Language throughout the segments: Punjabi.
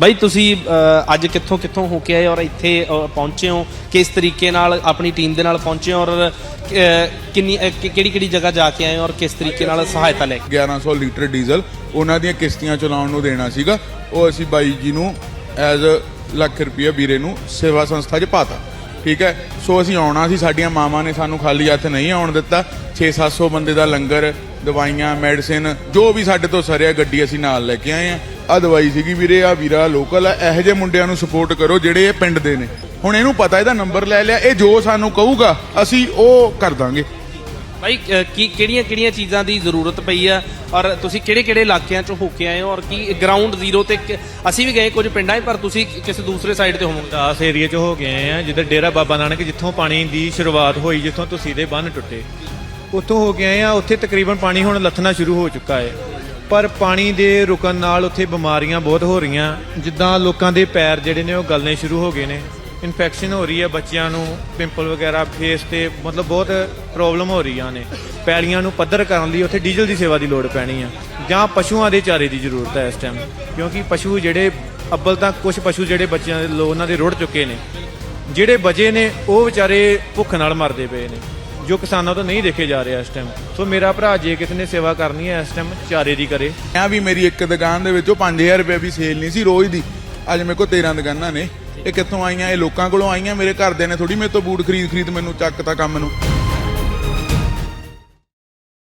ਬਾਈ ਤੁਸੀਂ ਅੱਜ ਕਿੱਥੋਂ ਕਿੱਥੋਂ ਹੋ ਕੇ ਆਏ ਔਰ ਇੱਥੇ ਪਹੁੰਚੇ ਹੋ? ਕਿਸ ਤਰੀਕੇ ਨਾਲ ਆਪਣੀ ਟੀਮ ਦੇ ਨਾਲ ਪਹੁੰਚੇ ਹੋ ਔਰ ਕਿੰਨੀ ਕਿਹੜੀ ਕਿਹੜੀ ਜਗ੍ਹਾ ਜਾ ਕੇ ਆਏ ਹੋ ਔਰ ਕਿਸ ਤਰੀਕੇ ਨਾਲ ਸਹਾਇਤਾ ਲੈ ਕੇ? 1100 ਲੀਟਰ ਡੀਜ਼ਲ, ਉਹਨਾਂ ਦੀਆਂ ਕਿਸ਼ਤੀਆਂ ਚਲਾਉਣ ਨੂੰ ਦੇਣਾ ਸੀਗਾ। ਉਹ ਅਸੀਂ ਬਾਈ ਜੀ ਨੂੰ, ਐਜ਼ ਲੱਖ ਰੁਪਏ ਵੀਰੇ ਨੂੰ ਸੇਵਾ ਸੰਸਥਾ 'ਚ ਪਾਤਾ। ਠੀਕ ਹੈ? ਸੋ ਅਸੀਂ ਆਉਣਾ ਸੀ, ਸਾਡੀਆਂ ਮਾਵਾਂ ਨੇ ਸਾਨੂੰ ਖਾਲੀ ਹੱਥ ਨਹੀਂ ਆਉਣ ਦਿੱਤਾ। 6-700 ਬੰਦੇ ਦਾ ਲੰਗਰ ਦਵਾਈਆਂ ਮੈਡੀਸਿਨ ਜੋ ਵੀ ਸਾਡੇ ਤੋਂ ਸਰਿਆ ਗੱਡੀ ਅਸੀਂ ਨਾਲ ਲੈ ਕੇ ਆਏ ਆ। ਆ ਦਵਾਈ ਸੀਗੀ ਵੀਰੇ ਆ ਵੀਰਾ ਲੋਕਲ ਆ ਇਹੋ ਜਿਹੇ ਮੁੰਡਿਆਂ ਨੂੰ ਸਪੋਰਟ ਕਰੋ ਜਿਹੜੇ ਇਹ ਪਿੰਡ ਦੇ ਨੇ। ਹੁਣ ਇਹਨੂੰ ਪਤਾ ਇਹਦਾ ਨੰਬਰ ਲੈ ਲਿਆ ਇਹ ਜੋ ਸਾਨੂੰ ਕਹੂਗਾ ਅਸੀਂ ਉਹ ਕਰ ਦਾਂਗੇ। ਅ, ਕੀ ਕਿਹੜੀਆਂ ਕਿਹੜੀਆਂ ਚੀਜ਼ਾਂ ਦੀ ਜ਼ਰੂਰਤ ਪਈ ਆ? ਔਰ ਤੁਸੀਂ ਕਿਹੜੇ ਕਿਹੜੇ ਇਲਾਕਿਆਂ 'ਚ ਹੋ ਕੇ ਆਏ ਹੋ? ਔਰ ਕੀ ਗਰਾਊਂਡ ਜ਼ੀਰੋ ਤੇ ਕਿ- ਅਸੀਂ ਵੀ ਗਏ ਕੁਝ ਪਿੰਡਾਂ 'ਚ ਪਰ ਤੁਸੀਂ ਕਿਸੇ ਦੂਸਰੇ ਸਾਈਡ ਤੇ ਹੋਵੋਗੇ? ਦਾਸ ਏਰੀਆ 'ਚ ਹੋ ਗਏ ਆਏ ਆ ਜਿੱਧਰ ਡੇਰਾ ਬਾਬਾ ਨਾਨਕ ਜਿੱਥੋਂ ਪਾਣੀ ਦੀ ਸ਼ੁਰੂਆਤ ਹੋਈ ਜਿੱਥੋਂ ਤੁਸੀਂ ਦੇ ਬੰਨ ਟੁੱਟੇ। ਉੱਥੋਂ ਹੋ ਕੇ ਆਏ ਆ, ਉੱਥੇ ਤਕਰੀਬਨ ਪਾਣੀ ਹੁਣ ਲੱਥਣਾ ਸ਼ੁਰੂ ਹੋ ਚੁੱਕਾ ਹੈ। ਪਰ ਪਾਣੀ ਦੇ ਰੁਕਣ ਨਾਲ ਉੱਥੇ ਬਿਮਾਰੀਆਂ ਬਹੁਤ ਹੋ ਰਹੀਆਂ। ਜਿੱਦਾਂ ਲੋਕਾਂ ਦੇ ਪੈਰ ਜਿਹੜੇ ਨੇ ਉਹ ਗਲਣੇ ਸ਼ੁਰੂ ਹੋ ਗਏ ਨੇ। ਇਨਫੈਕਸ਼ਨ ਹੋ ਰਹੀ ਹੈ, ਬੱਚਿਆਂ ਨੂੰ ਪਿੰਪਲ ਵਗੈਰਾ, ਫੇਸ ਤੇ ਮਤਲਬ ਬਹੁਤ ਪ੍ਰੋਬਲਮ ਹੋ ਰਹੀਆਂ ਨੇ। ਪੈਲੀਆਂ ਨੂੰ ਪੱਧਰ ਕਰਨ ਲਈ ਉੱਥੇ ਡੀਜ਼ਲ ਦੀ ਸੇਵਾ ਦੀ ਲੋੜ ਪੈਣੀ ਆ। ਜਾਂ ਪਸ਼ੂਆਂ ਦੇ ਚਾਰੇ ਦੀ ਜ਼ਰੂਰਤ ਹੈ ਇਸ ਟਾਈਮ ਕਿਉਂਕਿ ਪਸ਼ੂ ਜਿਹੜੇ ਅੱਬਲ ਤਾਂ ਕੁਝ ਪਸ਼ੂ ਜਿਹੜੇ ਬੱਚਿਆਂ ਦੇ ਲੋ ਉਹਨਾਂ ਦੇ ਰੁੜ ਚੁੱਕੇ ਨੇ। ਜਿਹੜੇ ਬਜੇ ਨੇ, ਉਹ ਵਿਚਾਰੇ ਭੁੱਖ ਨਾਲ ਮਰਦੇ ਪਏ ਨੇ। ਜੋ ਕਿਸਾਨਾਂ ਤੋਂ ਨਹੀਂ ਦੇਖੇ ਜਾ ਰਹੇ ਇਸ ਟਾਈਮ ਸੋ ਮੇਰਾ ਭਰਾ ਜੇ ਕਿਸੇ ਨੇ ਸੇਵਾ ਕਰਨੀ ਹੈ ਇਸ ਟਾਈਮ ਚਾਰੇ ਦੀ ਕਰੇ। ਆ ਵੀ ਮੇਰੀ ਇੱਕ ਦੁਕਾਨ ਦੇ ਵਿੱਚੋਂ 5000 ਰੁਪਏ ਵੀ ਸੇਲ ਨਹੀਂ ਸੀ ਰੋਜ਼ ਦੀ। ਅੱਜ ਮੇਰੇ ਕੋਲ 13 ਦੁਕਾਨਾਂ ਨੇ। ਇਹ ਕਿੱਥੋਂ ਆਈਆਂ ਇਹ ਲੋਕਾਂ ਕੋਲੋਂ ਆਈਆਂ ਮੇਰੇ ਘਰਦਿਆਂ ਨੇ ਥੋੜੀ ਮੇਰੇ ਤੋਂ ਬੂਟ ਖਰੀਦ ਖਰੀਦ ਮੈਨੂੰ ਚੱਕਤਾ ਕੰਮ ਨੂੰ।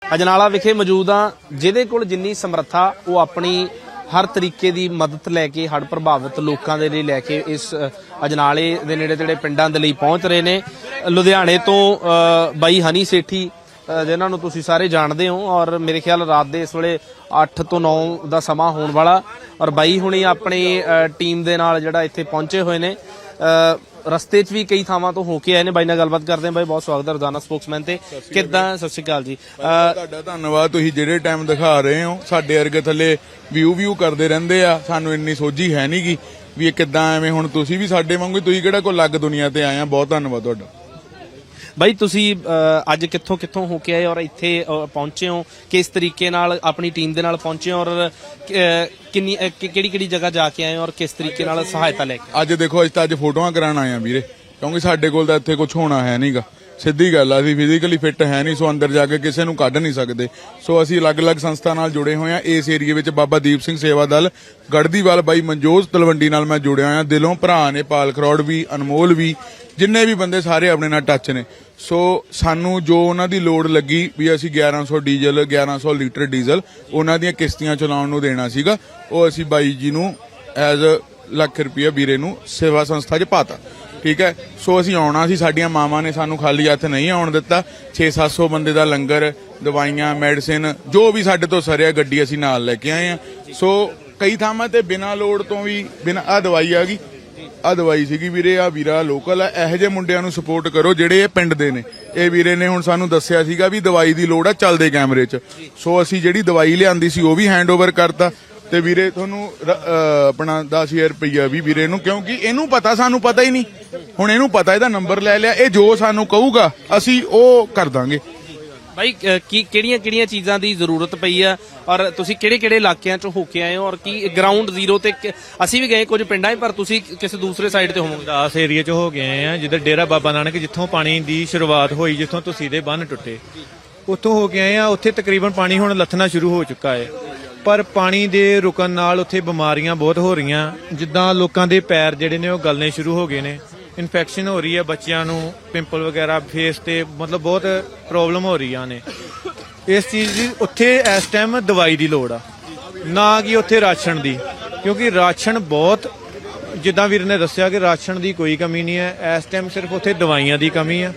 ਅਜਨਾਲਾ ਵਿਖੇ ਮੌਜੂਦ ਆ ਜਿਹਦੇ ਕੋਲ ਜਿੰਨੀ ਸਮਰੱਥਾ ਉਹ ਆਪਣੀ ਹਰ ਤਰੀਕੇ ਦੀ ਮਦਦ ਲੈ ਕੇ ਹੜ੍ਹ ਪ੍ਰਭਾਵਿਤ ਲੋਕਾਂ ਦੇ ਲਈ ਲੈ ਕੇ ਇਸ ਅਜਨਾਲੇ ਦੇ ਨੇੜੇ ਤੇੜੇ ਪਿੰਡਾਂ ਦੇ ਲਈ ਪਹੁੰਚ ਰਹੇ ਨੇ। ਲੁਧਿਆਣੇ ਤੋਂ ਬਾਈ ਹਨੀ ਸੇਠੀ ਅ, ਜਿਨ੍ਹਾਂ ਨੂੰ ਤੁਸੀਂ ਸਾਰੇ ਜਾਣਦੇ ਹੋ ਔਰ ਮੇਰੇ ਖਿਆਲ ਰਾਤ ਦੇ ਇਸ ਵੇਲੇ 8 ਤੋਂ 9 ਦਾ ਸਮਾਂ ਹੋਣ ਵਾਲਾ ਔਰ ਬਾਈ ਹੁਣੀ ਆਪਣੀ ਟੀਮ ਦੇ ਨਾਲ ਜਿਹੜਾ ਇੱਥੇ ਪਹੁੰਚੇ ਹੋਏ ਨੇ। ਰਸਤੇ 'ਚ ਵੀ ਕਈ ਥਾਵਾਂ ਤੋਂ ਹੋ ਕੇ ਆਏ ਨੇ। ਬਾਈ ਨਾਲ ਗੱਲਬਾਤ ਕਰਦੇ ਹਾਂ। ਬਾਈ ਬਹੁਤ ਸਵਾਗਤ ਹੈ ਰੋਜ਼ਾਨਾ ਸਪੋਕਸਮੈਨ ਤੇ। ਕਿੱਦਾਂ? ਸਤਿ ਸ਼੍ਰੀ ਅਕਾਲ ਜੀ। ਤੁਹਾਡਾ ਧੰਨਵਾਦ। ਤੁਸੀਂ ਜਿਹੜੇ ਟਾਈਮ ਦਿਖਾ ਰਹੇ ਹੋ ਸਾਡੇ ਵਰਗੇ ਥੱਲੇ ਵਿਊ ਵਿਊ ਕਰਦੇ ਰਹਿੰਦੇ ਆ। ਸਾਨੂੰ ਇੰਨੀ ਸੋਝੀ ਹੈ ਨਹੀਂਗੀ ਵੀ ਇਹ ਕਿੱਦਾਂ ਐਵੇਂ ਹੁਣ ਤੁਸੀਂ ਵੀ ਸਾਡੇ ਵਾਂਗੂ ਤੁਸੀਂ ਕਿਹੜਾ ਕੋਈ ਲੱਗ ਦੁਨੀਆ ਤੇ ਆਏ ਆ? ਬਹੁਤ ਧੰਨਵਾਦ ਤੁਹਾਡਾ। ਬਾਈ ਤੁਸੀਂ ਅ, ਅੱਜ ਕਿੱਥੋਂ ਕਿੱਥੋਂ ਹੋ ਕੇ ਆਏ ਔਰ ਇੱਥੇ ਅ, ਪਹੁੰਚੇ ਹੋ? ਕਿਸ ਤਰੀਕੇ ਨਾਲ ਆਪਣੀ ਟੀਮ ਦੇ ਨਾਲ ਪਹੁੰਚੇ ਹੋ ਔਰ ਅ, ਕਿੰਨੀ ਕਿਹੜੀ ਕਿਹੜੀ ਜਗ੍ਹਾ ਜਾ ਕੇ ਆਏ ਹੋ ਔਰ ਕਿਸ ਤਰੀਕੇ ਨਾਲ ਸਹਾਇਤਾ ਲੈ ਕੇ? ਅੱਜ ਦੇਖੋ ਅੱਜ ਤਾਂ ਅੱਜ ਫੋਟੋਆਂ ਕਰਾਉਣ ਆਏ ਆ ਵੀਰੇ। ਕਿਉਂਕਿ ਸਾਡੇ ਕੋਲ ਤਾਂ ਇੱਥੇ ਕੁਝ ਹੋਣਾ ਹੈ ਨਹੀਂਗਾ ਸਿੱਧੀ ਗੱਲ ਆ ਅਸੀਂ ਫਿਜ਼ੀਕਲੀ ਫਿੱਟ ਹੈ ਨਹੀਂ ਸੋ ਅੰਦਰ ਜਾ ਕੇ ਕਿਸੇ ਨੂੰ ਕੱਢ ਨਹੀਂ ਸਕਦੇ। ਸੋ ਅਸੀਂ ਅਲੱਗ-ਅਲੱਗ ਸੰਸਥਾ ਨਾਲ ਜੁੜੇ ਹੋਏ ਆ ਇਸ ਏਰੀਏ ਵਿੱਚ ਬਾਬਾ ਦੀਪ ਸਿੰਘ ਸੇਵਾ ਦਲ ਗੜਦੀਵਾਲ ਬਾਈ ਮਨਜੋਤ ਤਲਵੰਡੀ ਨਾਲ ਮੈਂ ਜੁੜਿਆ ਹੋਇਆ। ਦਿਲੋਂ ਭਰਾ ਨੇ ਪਾਲ ਖਰੋੜ ਵੀ ਅਨਮੋਲ ਵੀ ਜਿੰਨੇ ਵੀ ਬੰਦੇ ਸਾਰੇ ਆਪਣੇ ਨਾਲ ਟੱਚ ਨੇ। ਸੋ ਸਾਨੂੰ ਜੋ ਉਹਨਾਂ ਦੀ ਲੋੜ ਲੱਗੀ ਵੀ ਅਸੀਂ 1100 ਡੀਜ਼ਲ 1100 ਲੀਟਰ ਡੀਜ਼ਲ ਉਹਨਾਂ ਦੀਆਂ ਕਿਸ਼ਤੀਆਂ ਚਲਾਉਣ ਨੂੰ ਦੇਣਾ ਸੀਗਾ, ਉਹ ਅਸੀਂ ਬਾਈ ਜੀ ਨੂੰ ਐਜ਼ ਲੱਖ ਰੁਪਏ ਵੀਰੇ ਨੂੰ ਸੇਵਾ ਸੰਸਥਾ 'ਚ ਪਾਤਾ। ਠੀਕ ਹੈ? ਸੋ ਅਸੀਂ ਆਉਣਾ ਸੀ, ਸਾਡੀਆਂ ਮਾਵਾਂ ਨੇ ਸਾਨੂੰ ਖਾਲੀ ਹੱਥ ਨਹੀਂ ਆਉਣ ਦਿੱਤਾ। 6-700 ਬੰਦੇ ਦਾ ਲੰਗਰ, ਦਵਾਈਆਂ, ਮੈਡੀਸਿਨ, ਜੋ ਵੀ ਸਾਡੇ ਤੋਂ ਸਰਿਆ ਗੱਡੀ ਅਸੀਂ ਨਾਲ ਲੈ ਕੇ ਆਏ ਆ ਸੋ ਕਈ ਥਾਵਾਂ ਤੇ ਬਿਨਾਂ ਲੋੜ ਤੋਂ ਵੀ, ਬਿਨਾਂ ਆ ਦਵਾਈ ਆ ਗਈ ਆ ਦਵਾਈ ਸੀਗੀ ਵੀਰੇ ਆ ਵੀਰਾ ਲੋਕਲ ਆ, ਇਹੋ ਜਿਹੇ ਮੁੰਡਿਆਂ ਨੂੰ ਸਪੋਰਟ ਕਰੋ ਜਿਹੜੇ ਇਹ ਪਿੰਡ ਦੇ ਨੇ। ਇਹ ਵੀਰੇ ਨੇ ਹੁਣ ਸਾਨੂੰ ਦੱਸਿਆ ਸੀਗਾ ਵੀ ਦਵਾਈ ਦੀ ਲੋੜ ਆ ਚੱਲਦੇ ਕੈਮਰੇ 'ਚ। ਸੋ ਅਸੀਂ ਜਿਹੜੀ ਦਵਾਈ ਲਿਆਂਦੀ ਸੀ, ਉਹ ਵੀ ਹੈਂਡਓਵਰ ਕਰਤਾ। ਤੇ ਵੀਰੇ, ਤੁਹਾਨੂੰ ਰ- ਅਹ, ਆਪਣਾ 10000 ਰੁਪਈਆ ਵੀ ਵੀਰੇ ਨੂੰ, ਕਿਉਂਕਿ ਇਹਨੂੰ ਪਤਾ, ਸਾਨੂੰ ਪਤਾ ਹੀ ਨਹੀਂ। ਹੁਣ ਇਹਨੂੰ ਪਤਾ, ਇਹਦਾ ਨੰਬਰ ਲੈ ਲਿਆ, ਇਹ ਜੋ ਸਾਨੂੰ ਕਹੂਗਾ, ਅਸੀਂ ਉਹ ਕਰ ਦਾਂਗੇ। ਬਾਈ ਅ, ਕੀ ਕਿਹੜੀਆਂ ਕਿਹੜੀਆਂ ਚੀਜ਼ਾਂ ਦੀ ਜ਼ਰੂਰਤ ਪਈ ਆ? ਔਰ ਤੁਸੀਂ ਕਿਹੜੇ ਕਿਹੜੇ ਇਲਾਕਿਆਂ 'ਚੋਂ ਹੋ ਕੇ ਆਏ ਹੋ? ਔਰ ਕੀ ਗਰਾਊਂਡ ਜ਼ੀਰੋ ਤੇ ਕਿ- ਅਸੀਂ ਵੀ ਗਏ ਕੁਝ ਪਿੰਡਾਂ 'ਚ ਪਰ ਤੁਸੀਂ ਕਿਸੇ ਦੂਸਰੇ ਸਾਈਡ ਤੇ ਹੋਵੋਗੇ? ਦਾਸ ਏਰੀਆ 'ਚ ਹੋ ਗਏ ਆਏ ਆ ਜਿੱਧਰ ਡੇਰਾ ਬਾਬਾ ਨਾਨਕ ਜਿੱਥੋਂ ਪਾਣੀ ਦੀ ਸ਼ੁਰੂਆਤ ਹੋਈ ਜਿੱਥੋਂ ਤੁਸੀਂ ਦੇ ਬੰਨ ਟੁੱਟੇ। ਉੱਥੋਂ ਹੋ ਕੇ ਆਏ ਆ ਉੱਥੇ ਤਕਰੀਬਨ ਪਾਣੀ ਹੁਣ ਲੱਥਣਾ ਸ਼ੁਰੂ ਹੋ ਚੁੱਕਾ ਹੈ। ਪਰ ਪਾਣੀ ਦੇ ਰੁਕਣ ਨਾਲ ਉੱਥੇ ਬਿਮਾਰੀਆਂ ਬਹੁਤ ਹੋ ਰਹੀਆਂ। ਜਿੱਦਾਂ ਲੋਕਾਂ ਦੇ ਪੈਰ ਜਿਹੜੇ ਨੇ ਉਹ ਗਲਣੇ ਸ਼ੁਰੂ ਹੋ ਗਏ ਨੇ। ਇਨਫੈਕਸ਼ਨ ਹੋ ਰਹੀ ਹੈ ਬੱਚਿਆਂ ਨੂੰ ਪਿੰਪਲ ਵਗੈਰਾ ਫੇਸ ਤੇ, ਮਤਲਬ ਬਹੁਤ ਪ੍ਰੋਬਲਮ ਹੋ ਰਹੀਆਂ ਨੇ। ਇਸ ਚੀਜ਼ ਦੀ ਉੱਥੇ ਇਸ ਟਾਈਮ ਦਵਾਈ ਦੀ ਲੋੜ ਆ, ਨਾ ਕਿ ਉੱਥੇ ਰਾਸ਼ਨ ਦੀ, ਕਿਉਂਕਿ ਰਾਸ਼ਨ ਬਹੁਤ, ਜਿੱਦਾਂ ਵੀਰ ਨੇ ਦੱਸਿਆ ਕਿ ਰਾਸ਼ਨ ਦੀ ਕੋਈ ਕਮੀ ਨਹੀਂ ਹੈ, ਇਸ ਟਾਈਮ ਸਿਰਫ ਉੱਥੇ ਦਵਾਈਆਂ ਦੀ ਕਮੀ ਆ।